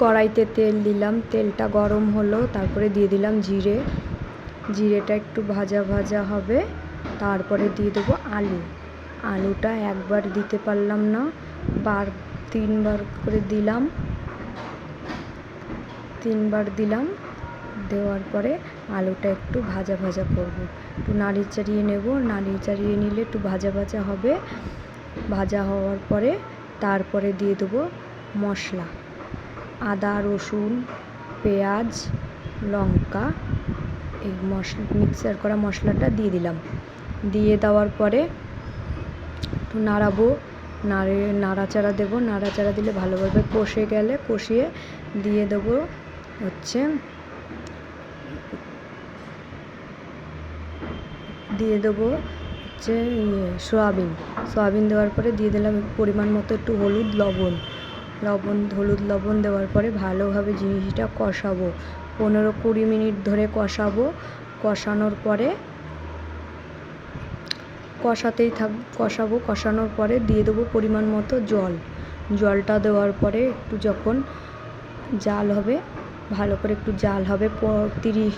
কড়াইতে তেল দিলাম, তেলটা গরম হলো, তারপরে দিয়ে দিলাম জিরে। জিরেটা একটু ভাজা ভাজা হবে, তারপরে দিয়ে দেবো আলু। আলুটা একবার দিতে পারলাম না, বার, তিনবার করে দিলাম। তিনবার দিলাম, দেওয়ার পরে আলুটা একটু ভাজা ভাজা করব। একটু নাড়ি চাড়িয়ে নেব, নাড়ি চাড়িয়ে নিলে একটু ভাজা ভাজা হবে। ভাজা হওয়ার পরে তারপরে দিয়ে দেবো মশলা। আদা, রসুন, পেঁয়াজ, লঙ্কা, এই মশলা মিক্সার করা মশলাটা দিয়ে দিলাম। দিয়ে দেওয়ার পরে একটু নাড়াবো। নাড়ে, নাড়াচাড়া দেবো। নাড়াচাড়া দিলে ভালোভাবে কষে গেলে, কষিয়ে দিয়ে দেবো হচ্ছে দিয়ে দেবো হচ্ছে ইয়ে সয়াবিন। সয়াবিন দেওয়ার পরে দিয়ে দিলাম পরিমাণ মতো একটু হলুদ, লবণ। লবণ, হলুদ লবণ দেওয়ার পরে ভালোভাবে জিনিসটা কষাবো। পনেরো কুড়ি মিনিট ধরে কষাবো। কষানোর পরে কষাতেই থাক, কষাবো। কষানোর পরে দিয়ে দেবো পরিমাণ মতো জল। জলটা দেওয়ার পরে একটু যখন জাল হবে, ভালো করে একটু জাল হবে তিরিশ,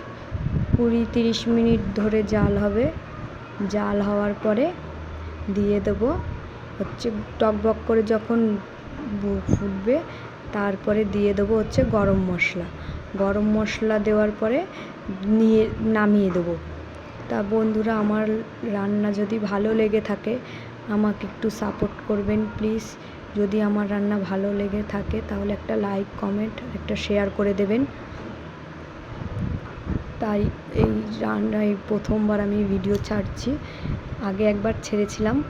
কুড়ি, তিরিশ মিনিট ধরে জাল হবে। জাল হওয়ার পরে দিয়ে দেবো হচ্ছে টকবক করে যখন ফুটবে। তারপরে দিয়ে দেবো হচ্ছে গরম মশলা। গরম মশলা দেওয়ার পরে নিয়ে, নামিয়ে দেবো। তা বন্ধুরা, আমার রান্না যদি ভালো লেগে থাকে, আমাকে একটু সাপোর্ট করবেন প্লিজ যদি আমার রান্না ভালো লেগে থাকে, তাহলে একটা লাইক কমেন্ট একটা শেয়ার করে দেবেন। তাই এই রান্নায় প্রথমবার আমি ভিডিও ছাড়ছি। আগে একবার ছেড়েছিলাম,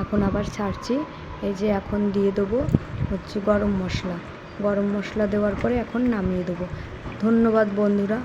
এখন আবার ছাড়ছি। এই যে এখন দিয়ে দেবো। হচ্ছে গরম মশলা। গরম মশলা দেওয়ার পরে এখন নামিয়ে দেবো। ধন্যবাদ বন্ধুরা।